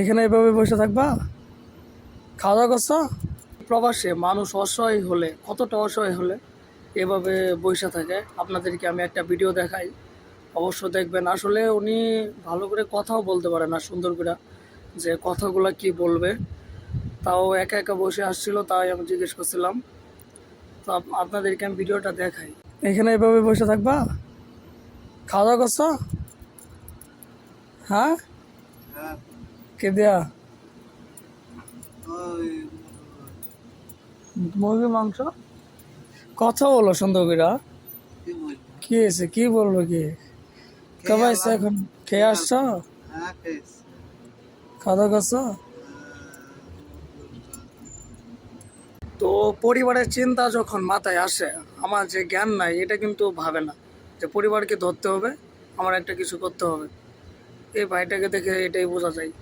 এখানে এভাবে বসে থাকবা? খাওয়া দাওয়া করছ? প্রবাসে মানুষ অসহায় হলে, কতটা অসহায় হলে এভাবে বসে থাকে? আপনাদেরকে আমি একটা ভিডিও দেখাই। অবশ্য দেখবেন, আসলে উনি ভালো করে কথাও বলতে পারে না, সুন্দর করে, যে কথাগুলো কি বলবে। তাও একা একা বসে আসছিল, তাই আমি জিজ্ঞেস করছিলাম। তো আপনাদেরকে আমি ভিডিওটা দেখাই। এখানে এভাবে বসে থাকবা? খাওয়া দাওয়া করছ? হ্যাঁ? হ্যাঁ। কে দেয়া? মুরগির মাংস? কথা বলো সুন্দর কি হয়েছে? কি বলব কি? কবে এখন? খেয়ে আসছো? খাওয়া করছ? তো পরিবারের চিন্তা যখন মাথায় আসে, আমার যে জ্ঞান নাই, এটা কিন্তু ভাবে না। যে পরিবারকে ধরতে হবে, আমার একটা কিছু করতে হবে। এই ভাইটাকে দেখে এটাই বোঝা যায়।